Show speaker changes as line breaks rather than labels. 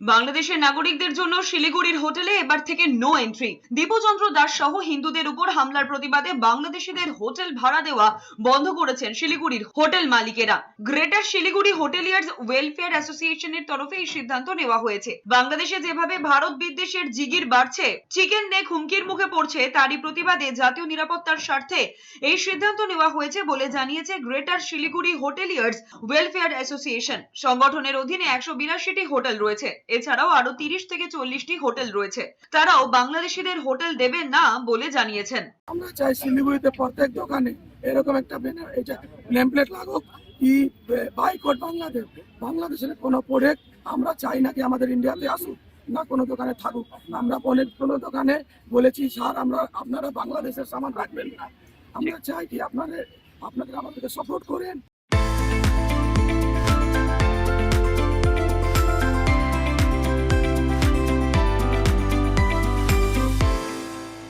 বাংলাদেশের নাগরিকদের জন্য শিলিগুড়ির হোটেলে এবার থেকে নো এন্ট্রি দীপচন্দ্র দাস সহ হিন্দুদের উপর হামলার প্রতিবাদে বাংলাদেশিদের হোটেল ভাড়া দেওয়া বন্ধ করেছেন শিলিগুড়ির হোটেল মালিকেরা। গ্রেটার শিলিগুড়ি হোটেলিয়ার্স ওয়েলফেয়ার অ্যাসোসিয়েশনের তরফে এই সিদ্ধান্ত নেওয়া হয়েছে। বাংলাদেশে যেভাবে ভারত বিদ্বেষের জিগির বাড়ছে, চিকেন নেক হুমকির মুখে পড়ছে তারই প্রতিবাদে জাতীয় নিরাপত্তার স্বার্থে এই সিদ্ধান্ত নেওয়া হয়েছে বলে জানিয়েছে greater Siliguri hoteliers welfare association. সংগঠনের অধীনে একশো বিরাশিটি হোটেল রয়েছে। এছাড়াও আরও তিরিশ থেকে চল্লিশটি হোটেল রয়েছে। তারাও বাংলাদেশিদের হোটেল দেবে না বলে জানিয়েছেন।
আমরা চাই শিলিগুড়িতে প্রত্যেক দোকানে এরকম একটা ব্যানার এটা নেমপ্লেট লাগুক, কি বাইকট বাংলাদেশ, বাংলাদেশের কোনো প্রোডাক্ট আমরা চাই না কি আমাদের ইন্ডিয়াতে আসুক, না কোনো দোকানে থাকুক। আমরা অনেক কোনো দোকানে বলেছি, স্যার, আমরা, আপনারা বাংলাদেশের সামান রাখবেন না। আমরা চাই কি আপনাদের আপনাদের আমাদেরকে সাপোর্ট করেন।